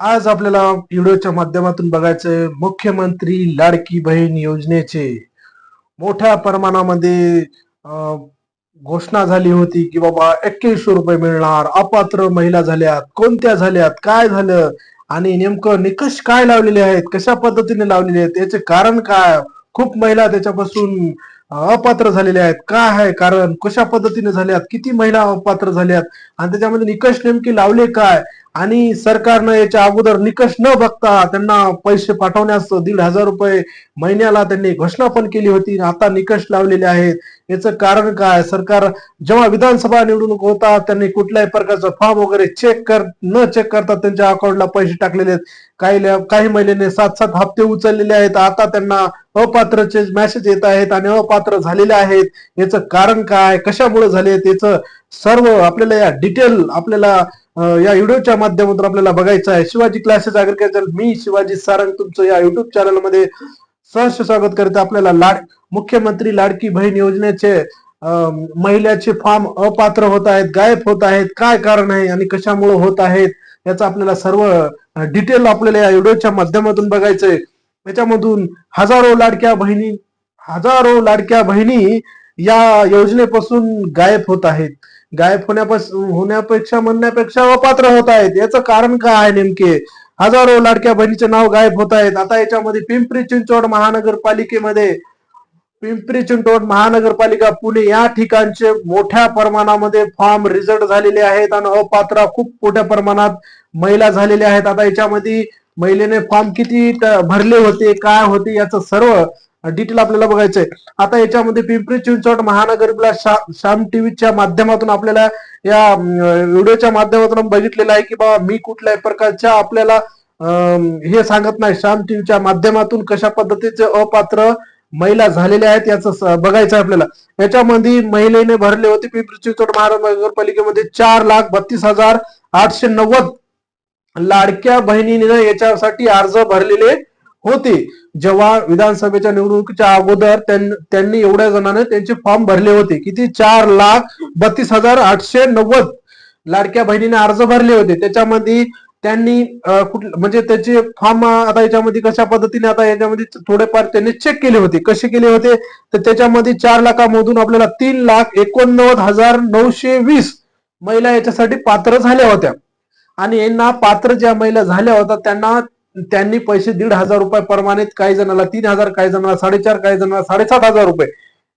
आज आपल्याला व्हिडिओच्या माध्यमातून बघायचंय मुख्यमंत्री लाडकी बहीण योजनेचे मोठ्या प्रमाणामध्ये अं, घोषणा झाली होती की बाबा एक्क्याऐंशी रुपये मिळणार अपात्र महिला झाल्यात कोणत्या झाल्यात काय झालं आणि नेमकं निकष काय लावलेले आहेत कशा पद्धतीने लावलेले आहेत याचे कारण काय? खूप महिला त्याच्यापासून अपात्र झालेल्या आहेत. काय आहे कारण? कशा पद्धतीने झाल्यात? किती महिला अपात्र झाल्यात? आणि त्याच्यामध्ये निकष नेमके लावले काय? आणि सरकारनं याच्या अगोदर निकष न बघता त्यांना पैसे पाठवण्यास दीड हजार रुपये महिन्याला त्यांनी घोषणा पण केली होती. आता निकष लावलेले आहेत. याचं कारण काय? सरकार जेव्हा विधानसभा निवडणूक होता त्यांनी कुठल्याही प्रकारचा फॉर्म वगैरे चेक कर न चेक करता त्यांच्या अकाउंटला पैसे टाकलेले आहेत. काही काही महिलेने सात सात हप्ते उचललेले आहेत. आता त्यांना अपात्रचे मेसेज येत आहेत आणि अपात्र झालेले आहेत. याचं कारण काय? कशामुळे झाले याचं सर्व आपल्याला या डिटेल आपल्याला या व्हिडिओच्या माध्यमातून आपल्याला बघायचं आहे. शिवाजी क्लासेस अग्रिकल्चर मी शिवाजी सारंग तुमचं या युट्यूब चॅनलमध्ये सहर्ष स्वागत करते. आपल्याला लाड मुख्यमंत्री लाडकी बहीण योजनेचे महिलाचे फॉर्म अपात्र होत आहेत गायब होत आहेत. काय कारण आहे आणि कशामुळे होत आहेत याचा आपल्याला सर्व डिटेल आपल्याला या व्हिडिओच्या माध्यमातून बघायचंय. त्याच्यामधून हजारो लाडक्या बहिणी हजारो लाडक्या बहिणी या योजनेपासून गायब होत आहेत. गायब होण्यापासून होण्यापेक्षा म्हणण्यापेक्षा अपात्र होत आहेत. याचं कारण काय आहे नेमके? हजारो लाडक्या बहिणीचे नाव गायब होत आहेत. आता याच्यामध्ये पिंपरी चिंचवड महानगरपालिकेमध्ये पिंपरी चिंचवड महानगरपालिका पुणे या ठिकाणचे मोठ्या प्रमाणामध्ये फॉर्म रिझल्ट झालेले आहेत आणि अपात्र खूप मोठ्या प्रमाणात महिला झालेल्या आहेत. आता याच्यामध्ये महिलेने फॉर्म किती भरले होते काय होते याचं सर्व डिटेल आपल्याला बघायचंय. आता याच्यामध्ये पिंपरी चिंचवड महानगरला श्याम टीव्हीच्या माध्यमातून आपल्याला या व्हिडिओच्या माध्यमातून बघितलेलं आहे की बाबा मी कुठल्याही प्रकारच्या आपल्याला हे सांगत नाही. श्याम टीव्हीच्या माध्यमातून कशा पद्धतीचे अपात्र महिला झालेल्या आहेत याचं बघायचं आहे आपल्याला. याच्यामध्ये महिलेने भरले होते पिंपरी चिंचवड महानगरपालिकेमध्ये चार लाख बत्तीस हजार आठशे नव्वद लाडक्या बहिणीने याच्यासाठी अर्ज भरलेले होते. जेव्हा विधानसभेच्या निवडणुकीच्या अगोदर त्यांनी एवढ्या जणांनी त्यांचे फॉर्म भरले होते. किती? चार लाख बत्तीस हजार आठशे नव्वद लाडक्या बहिणीने अर्ज भरले होते. त्याच्यामध्ये त्यांनी अं, म्हणजे त्याचे फॉर्म आता याच्यामध्ये कशा पद्धतीने आता याच्यामध्ये थोडेफार त्यांनी चेक केले होते. कसे केले होते? तर त्याच्यामध्ये चार लाखामधून आपल्याला तीन लाख एकोणनव्वद हजार नऊशे वीस महिला याच्यासाठी पात्र झाल्या होत्या. आणि यांना पात्र ज्या महिला झाल्या होत्या त्यांना त्यांनी पैसे दीड हजार रुपये प्रमाणित काही जणांना तीन हजार काही जणांना साडेचार काही जणांना साडेसात हजार रुपये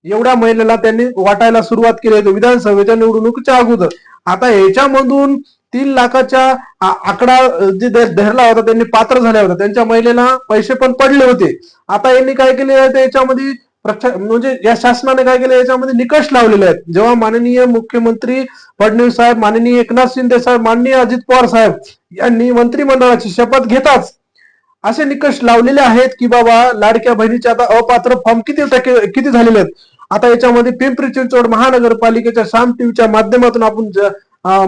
एवढ्या महिलेला त्यांनी वाटायला सुरुवात केली होती विधानसभेच्या निवडणुकीच्या अगोदर. आता याच्यामधून तीन लाखाच्या आकडा जे धरला होता त्यांनी पात्र झाल्या होत्या. त्यांच्या महिलेला पैसे पण पडले होते. आता यांनी काय केले याच्यामध्ये प्रख्या- म्हणजे या शासनाने काय केलं याच्यामध्ये निकष लावलेले आहेत. जेव्हा माननीय मुख्यमंत्री फडणवीस साहेब माननीय एकनाथ शिंदे साहेब माननीय अजित पवार साहेब यांनी मंत्रिमंडळाची शपथ घेताच असे निकष लावलेले आहेत की बाबा लाडक्या बहिणीचे आता अपात्र फॉर्म किती टक्के किती झालेले आहेत? आता याच्यामध्ये पिंपरी चिंचवड महानगरपालिकेच्या साम टीव्हीच्या माध्यमातून आपण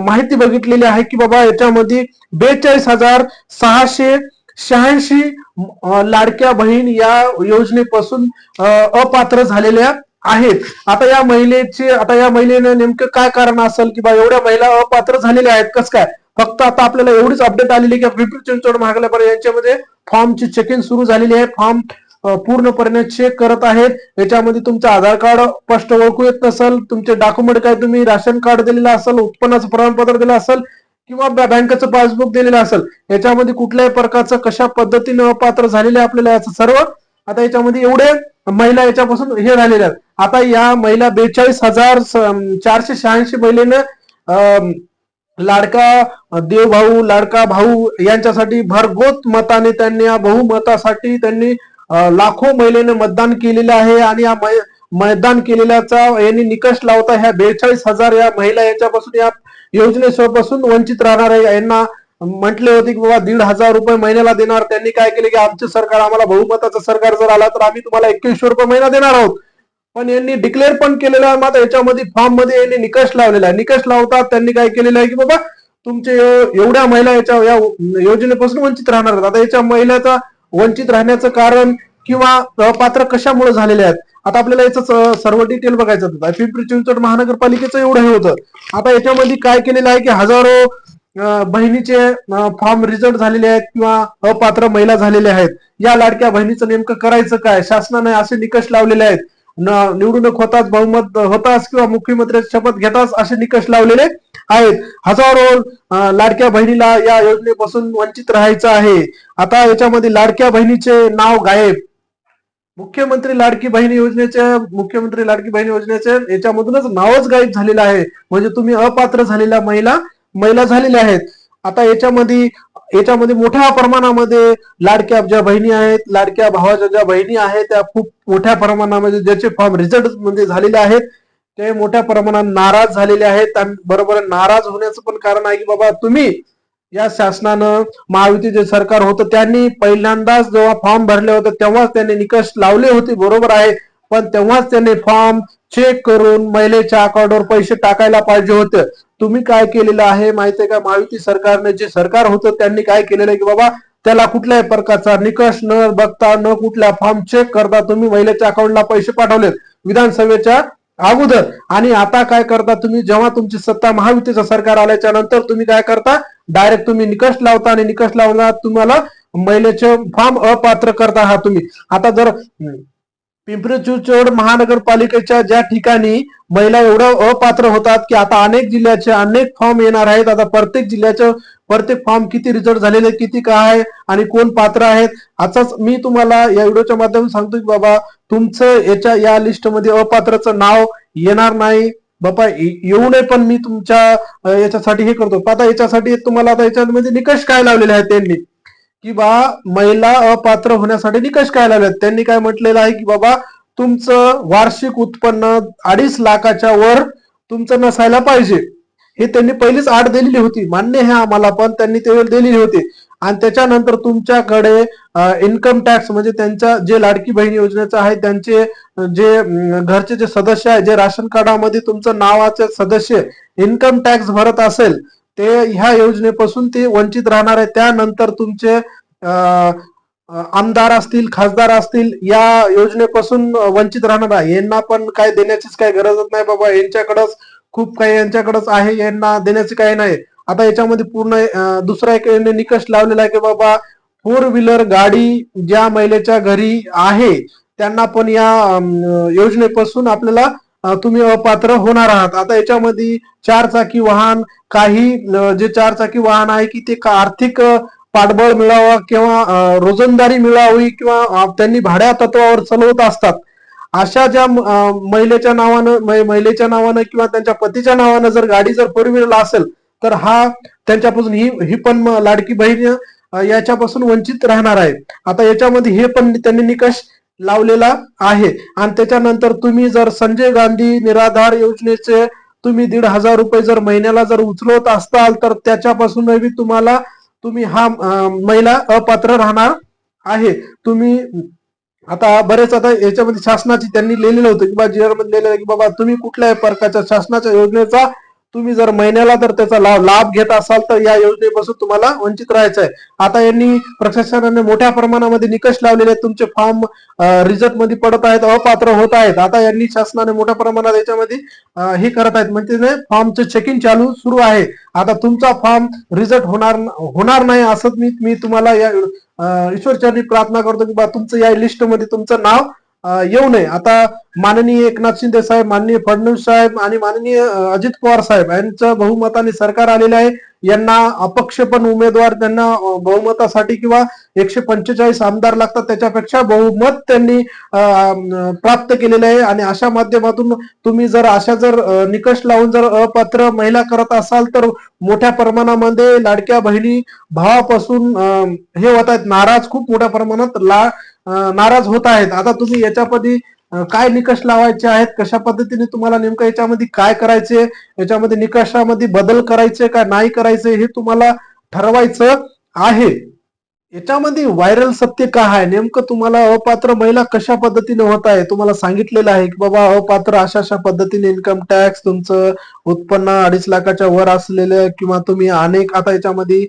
माहिती बघितलेली आहे की बाबा याच्यामध्ये बेचाळीस हजार सहाशे शहाऐंशी लाडक्या बहीण या योजनेपासून अपात्र झालेल्या आहेत. आता या महिलेचे आता या महिलेने नेमकं काय कारण असेल की बा एवढ्या महिला अपात्र झालेल्या आहेत? कस काय? फक्त आता आपल्याला एवढीच अपडेट आलेली की पिंपरी चिंचवड महागल्यापर यांच्यामध्ये फॉर्मची चेकिंग सुरू झालेली आहे. फॉर्म पूर्णपणे चेक करत आहेत. याच्यामध्ये तुमचं आधार कार्ड स्पष्ट ओळखू येत नसेल तुमचे डॉक्युमेंट काय तुम्ही राशन कार्ड दिलेलं असेल उत्पन्नाचं प्रमाणपत्र दिलं असेल किंवा बँकेचं पासबुक दिलेलं असेल याच्यामध्ये कुठल्याही प्रकारचं कशा पद्धतीने पात्र झालेले आहे आपल्याला याचं सर्व आता याच्यामध्ये एवढे महिला याच्यापासून हे झालेल्या आहेत. आता या महिला बेचाळीस हजार चारशे शहाऐंशी महिलेनं लाडका देवभाऊ लाडका भाऊ यांच्यासाठी भरघोत मताने त्यांनी या बहुमतासाठी त्यांनी लाखो महिलेने मतदान केलेलं आहे आणि या मतदान केलेल्याचा यांनी निकष लावता ह्या बेचाळीस हजार या महिला याच्यापासून या योजनेपासून वंचित राहणार आहे. यांना म्हटले होते की बाबा दीड हजार रुपये महिन्याला देणार. त्यांनी काय केले की आमचे सरकार आम्हाला बहुमताचं सरकार जर आला तर आम्ही तुम्हाला एकवीसशे रुपये महिना देणार आहोत. पण यांनी डिक्लेअर पण केलेलं आहे. मात्र याच्यामध्ये फॉर्ममध्ये यांनी निकष लावलेला आहे. निकष लावतात त्यांनी काय केलेलं आहे की बाबा तुमचे एवढ्या महिला याच्या या योजनेपासून वंचित राहणार आहेत. आता याच्या महिलाचा वंचित राहण्याचं कारण किंवा पात्र कशामुळे झालेले आहेत? आता आपल्याला याचं सर्व डिटेल बघायचं होतं. पिंपरी चिंचवड महानगरपालिकेचं एवढं हे होतं. आता याच्यामध्ये काय केलेलं आहे की हजारो बहिणीचे फॉर्म रिझल्ट झालेले आहेत किंवा अपात्र महिला झालेल्या आहेत. या लाडक्या बहिणीचं नेमकं करायचं काय? शासनाने असे निकष लावलेले आहेत. निवडणूक होताच बहुमत होताच किंवा मुख्यमंत्र्याची शपथ घेताच असे निकष लावलेले आहेत. हजारो लाडक्या बहिणीला या योजनेपासून वंचित राहायचं आहे. आता याच्यामध्ये लाडक्या बहिणीचे नाव गायब. मुख्यमंत्री लाडकी बहिणी योजनेचे मुख्यमंत्री लाडकी बहिणी योजनेचे याच्यामधूनच नावच गायब झालेलं आहे. म्हणजे तुम्ही अपात्र झालेल्या महिला महिला झालेल्या आहेत. आता याच्यामध्ये याच्यामध्ये मोठ्या प्रमाणामध्ये लाडक्या ज्या बहिणी आहेत लाडक्या भावाच्या ज्या बहिणी आहेत त्या खूप मोठ्या प्रमाणामध्ये ज्याचे फॉर्म रिझल्ट म्हणजे झालेले आहेत ते मोठ्या प्रमाणात नाराज झालेले आहेत. बरोबर नाराज होण्याचं पण कारण आहे की बाबा तुम्ही या शासनानं महायुतीचे सरकार होतं त्यांनी पहिल्यांदाच जेव्हा फॉर्म भरले होते तेव्हाच त्यांनी निकष लावले होते बरोबर आहे. पण तेव्हाच त्यांनी फॉर्म चेक करून महिलेच्या अकाउंटवर पैसे टाकायला पाहिजे होते. तुम्ही काय केलेलं आहे माहितीये का? महायुती सरकारने जे सरकार होतं त्यांनी काय केलेलं आहे की बाबा त्याला कुठल्याही प्रकारचा निकष न बघता न कुठल्या फॉर्म चेक करता तुम्ही महिलेच्या अकाउंटला पैसे पाठवले विधानसभेच्या अगोदर. आणि आता काय करता तुम्ही? जेव्हा तुमची सत्ता महायुतीचं सरकार आल्याच्यानंतर तुम्ही काय करता? डायरेक्ट तुम्ही निकष लावता आणि निकष लावला तुम्हाला महिलेचे फॉर्म अपात्र करता आहात तुम्ही. आता जर पिंपरी चिंचवड महानगरपालिकेच्या ज्या ठिकाणी महिला एवढं अपात्र होतात की आता अनेक जिल्ह्याचे अनेक फॉर्म येणार आहेत. आता प्रत्येक जिल्ह्याचं प्रत्येक फॉर्म किती रिझल्ट झालेले किती काय आहे आणि कोण पात्र आहेत आताच मी तुम्हाला या व्हिडिओच्या माध्यमातून सांगतो की बाबा तुमचं याच्या या लिस्टमध्ये अपात्रचं नाव येणार नाही. बाबा येऊ नये पण मी तुमच्या याच्यासाठी हे करतो. आता याच्यासाठी तुम्हाला आता याच्यामध्ये निकष काय लावलेले आहेत त्यांनी? की बा महिला अपात्र होण्यासाठी निकष काय लावले आहेत? त्यांनी काय म्हटलेलं आहे की बाबा तुमचं वार्षिक उत्पन्न अडीच लाखाच्या वर तुमचं नसायला पाहिजे. हे त्यांनी पहिलीच आठ दिलेली होती. मान्य हे आम्हाला पण त्यांनी ते दिलेली होती. आणि त्याच्यानंतर तुमच्याकडे इन्कम टॅक्स म्हणजे त्यांच्या जे लाडकी बहीण योजनेचं आहे त्यांचे जे घरचे जे सदस्य आहे जे राशन कार्डामध्ये तुमचं नावाचे सदस्य इन्कम टॅक्स भरत असेल ते ह्या योजनेपासून ते वंचित राहणार आहे. त्यानंतर तुमचे आमदार असतील खासदार असतील या योजनेपासून वंचित राहणार आहे यांना पण काय देण्याचीच काही गरजच नाही बाबा. यांच्याकडंच खूप काही यांच्याकडंच आहे यांना देण्याचे काही नाही. आता याच्यामध्ये पूर्ण दुसरा एक यांनी निकष लावलेला आहे की बाबा फोर व्हीलर गाडी ज्या महिलेच्या घरी आहे त्यांना पण या योजनेपासून आपल्याला तुम्ही अपात्र होणार आहात. आता याच्यामध्ये चार चाकी वाहन काही जे चार चाकी वाहन आहे की ते आर्थिक पाठबळ मिळावं किंवा रोजंदारी मिळावी किंवा त्यांनी भाड्या तत्वावर चालवत असतात. अशा ज्या महिलेच्या नावानं महिलेच्या नावानं किंवा त्यांच्या पतीच्या नावानं जर गाडी जर फोर व्हीलर असेल तर हा त्यांच्यापासून ही ही पण लाडकी बहीण याच्यापासून वंचित राहणार आहे. आता याच्यामध्ये हे पण त्यांनी निकष लावलेला आहे. आणि त्याच्यानंतर तुम्ही जर संजय गांधी निराधार योजनेचे तुम्ही दीड हजार रुपये जर महिन्याला जर उचलवत असताल तर त्याच्यापासूनही तुम्हाला तुम्ही हा महिला अपात्र राहणार आहे. तुम्ही आता बरेच आता याच्यामध्ये शासनाची त्यांनी लिहिलेलं होतं किंवा बा लिहिलेलं की बाबा तुम्ही कुठल्याही प्रकारच्या शासनाच्या योजनेचा तुम्ही जर महिन्याला जर त्याचा लाभ लाभ घेत असाल तर या योजनेपासून तुम्हाला वंचित राहायचं आहे आता यांनी प्रशासनाने मोठ्या प्रमाणामध्ये निकष लावलेले आहेत. तुमचे फॉर्म रिझल्टमध्ये पडत आहेत अपात्र होत आहेत. आता यांनी शासनाने मोठ्या प्रमाणात याच्यामध्ये हे करत आहेत. म्हणजे फॉर्मचं चेकिंग चालू सुरू आहे. आता तुमचा फॉर्म रिझल्ट होणार होणार नाही असं मी मी तुम्हाला या ईश्वरचरणी प्रार्थना करतो की बा तुमचं या लिस्टमध्ये तुमचं नाव येऊ नये. आता माननीय एकनाथ शिंदे साहेब माननीय फडणवीस साहेब आणि माननीय अजित पवार साहेब यांचं बहुमताने सरकार आलेलं आहे. यांना अपक्ष पण उमेदवार त्यांना बहुमतासाठी किंवा एकशे पंचेचाळीस आमदार लागतात त्याच्यापेक्षा बहुमत त्यांनी प्राप्त केलेलं आहे. आणि अशा माध्यमातून तुम्ही जर अशा जर निकष लावून जर अपात्र महिला करत असाल तर मोठ्या प्रमाणामध्ये लाडक्या बहिणी भावापासून हे होत आहेत. नाराज खूप मोठ्या प्रमाणात ला नाराज होत आहेत. आता तुम्ही याच्यामध्ये काय निकष लावायचे आहेत? कशा पद्धतीने तुम्हाला नेमकं याच्यामध्ये काय करायचे? याच्यामध्ये निकषामध्ये बदल करायचे का नाही करायचे हे तुम्हाला ठरवायचं आहे. याच्यामध्ये व्हायरल सत्य का आहे? नेमकं तुम्हाला अपात्र महिला कशा पद्धतीने होत आहे? तुम्हाला सांगितलेलं आहे की बाबा अपात्र अशा अशा पद्धतीने इन्कम टॅक्स तुमचं उत्पन्न अडीच लाखाच्या वर असलेलं किंवा तुम्ही अनेक आता याच्यामध्ये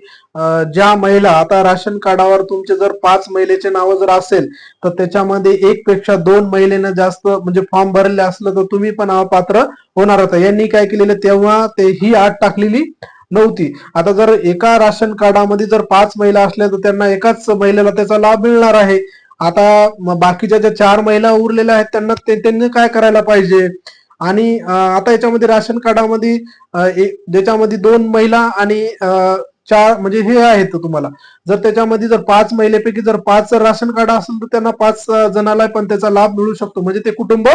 ज्या महिला आता राशन कार्डावर तुमचे जर पाच महिलेचे नाव जर असेल तर त्याच्यामध्ये एक पेक्षा दोन महिलेनं जास्त म्हणजे फॉर्म भरले असलं तर तुम्ही पण अपात्र होणार होता. यांनी काय केलेलं? तेव्हा ते ही आठ टाकलेली नव्हती. आता जर एका राशन कार्डामध्ये जर पाच महिला असल्या तर त्यांना एकाच महिलेला त्याचा लाभ मिळणार आहे. आता बाकीच्या ज्या चार महिला उरलेल्या आहेत त्यांना त्यांनी काय करायला पाहिजे? आणि आता याच्यामध्ये राशन कार्डामध्ये ज्याच्यामध्ये दोन महिला आणि चार म्हणजे हे आहेत तुम्हाला. जर त्याच्यामध्ये जर पाच महिलेपैकी जर पाच राशन कार्ड असेल तर त्यांना पाच जणाला पण त्याचा लाभ मिळू शकतो. म्हणजे ते कुटुंब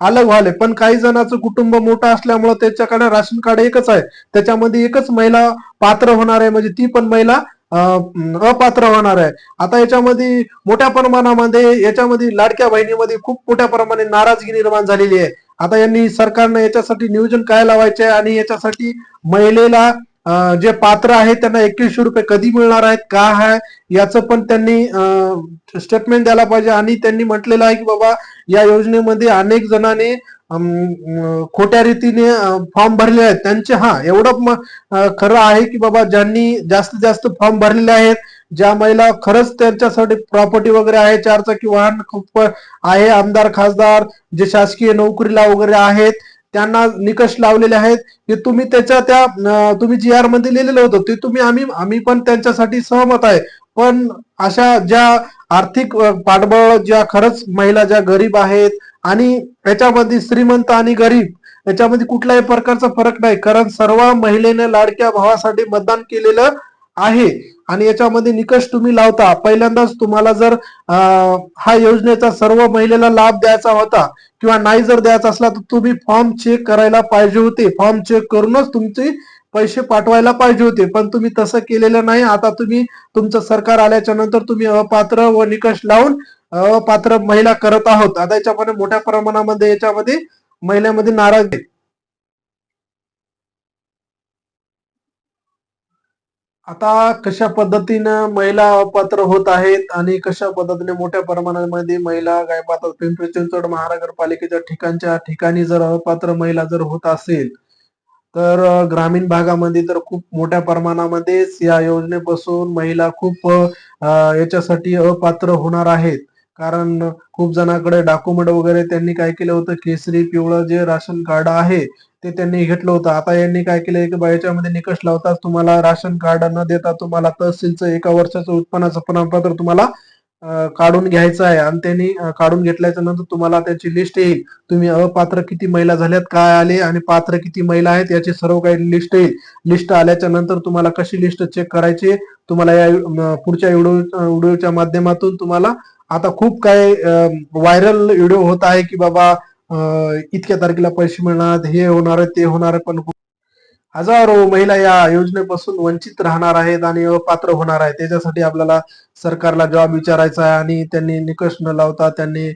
अलग व्हाले पण काही जणांचं कुटुंब मोठं असल्यामुळं त्याच्याकडे राशन कार्ड एकच आहे. त्याच्यामध्ये एकच महिला पात्र होणार आहे. म्हणजे ती पण महिला अपात्र होणार आहे. आता याच्यामध्ये मोठ्या प्रमाणामध्ये याच्यामध्ये लाडक्या बहिणीमध्ये खूप मोठ्या प्रमाणे नाराजगी निर्माण झालेली आहे. आता यांनी सरकारनं याच्यासाठी नियोजन काय लावायचे आहे आणि याच्यासाठी महिलेला जे पात्र आहेत त्यांना एकवीसशे रुपये कधी मिळणार आहेत का आहे याचं पण त्यांनी स्टेटमेंट द्यायला पाहिजे. आणि त्यांनी म्हटलेलं आहे की बाबा या योजनेमध्ये अनेक जणांनी खोट्या रीतीने फॉर्म भरले आहेत. त्यांचे हा एवढं खरं आहे की बाबा ज्यांनी जास्तीत जास्त फॉर्म भरलेले आहेत ज्या महिला खरंच त्यांच्यासाठी प्रॉपर्टी वगैरे आहे चारचाकी वाहन खूप आहे आमदार खासदार जे शासकीय नोकरीला वगैरे आहेत त्यांना निकष लावलेले आहेत की तुम्ही त्याच्या त्या तुम्ही जी आरमध्ये लिहिलेलं होतं ते तुम्ही आम्ही आम्ही पण त्यांच्यासाठी सहमत आहे. पण अशा ज्या आर्थिक पाठबळ ज्या खरंच महिला ज्या गरीब आहेत आणि याच्यामध्ये श्रीमंत आणि गरीब याच्यामध्ये कुठल्याही प्रकारचा फरक नाही. कारण सर्व महिलेने लाडक्या भावासाठी मतदान केलेलं आहे. आणि याच्यामध्ये निकष तुम्ही लावता. पहिल्यांदाच तुम्हाला जर हा योजनेचा सर्व महिलेला लाभ द्यायचा होता किंवा नाही जर द्यायचा असला तर तुम्ही फॉर्म चेक करायला पाहिजे होते. फॉर्म चेक करूनच तुमचे पैसे पाठवायला पाहिजे होते. पण तुम्ही तसं केलेलं नाही. आता तुम्ही तुमचं सरकार आल्याच्यानंतर तुम्ही अपात्र व निकष लावून अपात्र महिला करत आहोत. आता याच्यामध्ये मोठ्या प्रमाणामध्ये याच्यामध्ये महिलांमध्ये नाराज आहे आता कशा पद्धतीनं महिला अपात्र होत आहेत आणि कशा पद्धतीने मोठ्या प्रमाणामध्ये महिला काय पिंपरी चिंचवड महानगरपालिकेच्या ठिकाणच्या ठिकाणी जर अपात्र महिला जर होत असेल तर ग्रामीण भागामध्ये तर खूप मोठ्या प्रमाणामध्येच या योजनेपासून महिला खूप याच्यासाठी अपात्र होणार आहेत. कारण खूप जणांकडे डॉक्युमेंट वगैरे त्यांनी काय केलं होतं केसरी पिवळं जे राशन कार्ड आहे ते त्यांनी घेतलं होतं. आता यांनी काय केलंय की बा याच्यामध्ये निकष लावताच तुम्हाला राशन कार्ड न देता तुम्हाला तहसीलचं एका वर्षाचं उत्पन्नाचं प्रमाणपत्र तुम्हाला काढून घ्यायचं आहे. आणि त्यांनी काढून घेतल्याच्या नंतर तुम्हाला त्याची लिस्ट येईल. तुम्ही अपात्र किती महिला झाल्यात काय आले आणि पात्र किती महिला आहेत याची सर्व काही लिस्ट येईल. लिस्ट आल्याच्यानंतर तुम्हाला कशी लिस्ट चेक करायची तुम्हाला या पुढच्या व्हिडिओ व्हिडिओच्या माध्यमातून तुम्हाला आता खूप काय व्हायरल व्हिडिओ होत आहे की बाबा इतक्या तारखेला पैसे मिळणार हे होणार ते होणार पण हजारो महिला या योजनेपासून वंचित राहणार आहेत आणि पात्र होणार आहेत. त्याच्यासाठी आपल्याला सरकारला जॉब विचारायचा आहे आणि त्यांनी निकष न लावता त्यांनी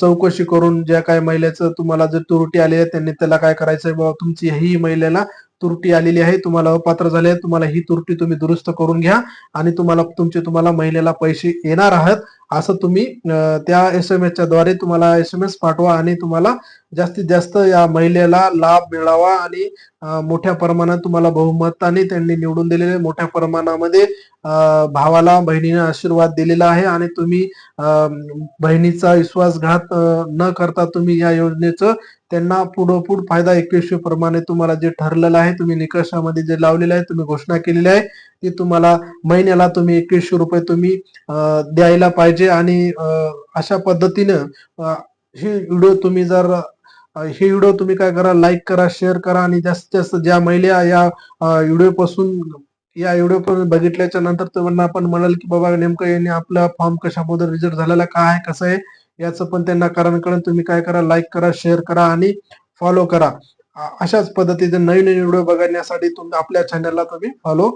चौकशी करून ज्या काही महिलेचं तुम्हाला जर त्रुटी आली आहे त्यांनी त्याला काय करायचंय? बाबा तुमची ही महिलेला त्रुटी आलेली आहे तुम्हाला अपात्र झाले तुम्हाला ही त्रुटी तुम्ही दुरुस्त करून घ्या आणि तुम्हाला तुमचे तुम्हाला महिलेला पैसे येणार आहात असं तुम्ही त्या एस एम एसच्या द्वारे तुम्हाला एस एम एस पाठवा आणि तुम्हाला जास्तीत जास्त या महिलेला लाभ मिळावा आणि मोठ्या प्रमाणात तुम्हाला बहुमताने त्यांनी निवडून दिलेले मोठ्या प्रमाणामध्ये भावाला बहिणीने आशीर्वाद दिलेला आहे आणि तुम्ही बहिणीचा विश्वासघात न करता तुम्ही या योजनेचं त्यांना पुढोपुढ फायदा एकवीसशे प्रमाणे तुम्हाला जे ठरलेलं आहे तुम्ही निकषामध्ये जे लावलेलं आहे तुम्ही घोषणा केलेली आहे ती तुम्हाला महिन्याला तुम्ही एकवीसशे रुपये तुम्ही द्यायला पाहिजे आणि अशा पद्धतीनं हे ही व्हिडिओ तुम्ही जर हे व्हिडिओ तुम्ही काय करा लाईक करा शेअर करा आणि जास्तीत जास्त ज्या महिला या व्हिडिओ पासून या व्हिडिओ पण बघितल्याच्या नंतर त्यांना आपण म्हणाल की बाबा नेमकं यांनी आपला फॉर्म कशाबद्दल रिझल्ट झालेला काय आहे कसं आहे याचं पण त्यांना कारण कळण तुम्ही काय करा लाईक करा शेअर करा आणि फॉलो करा. अशाच पद्धतीचे नवीन नवीन व्हिडिओ बघण्यासाठी तुम्ही आपल्या चॅनलला तुम्ही फॉलो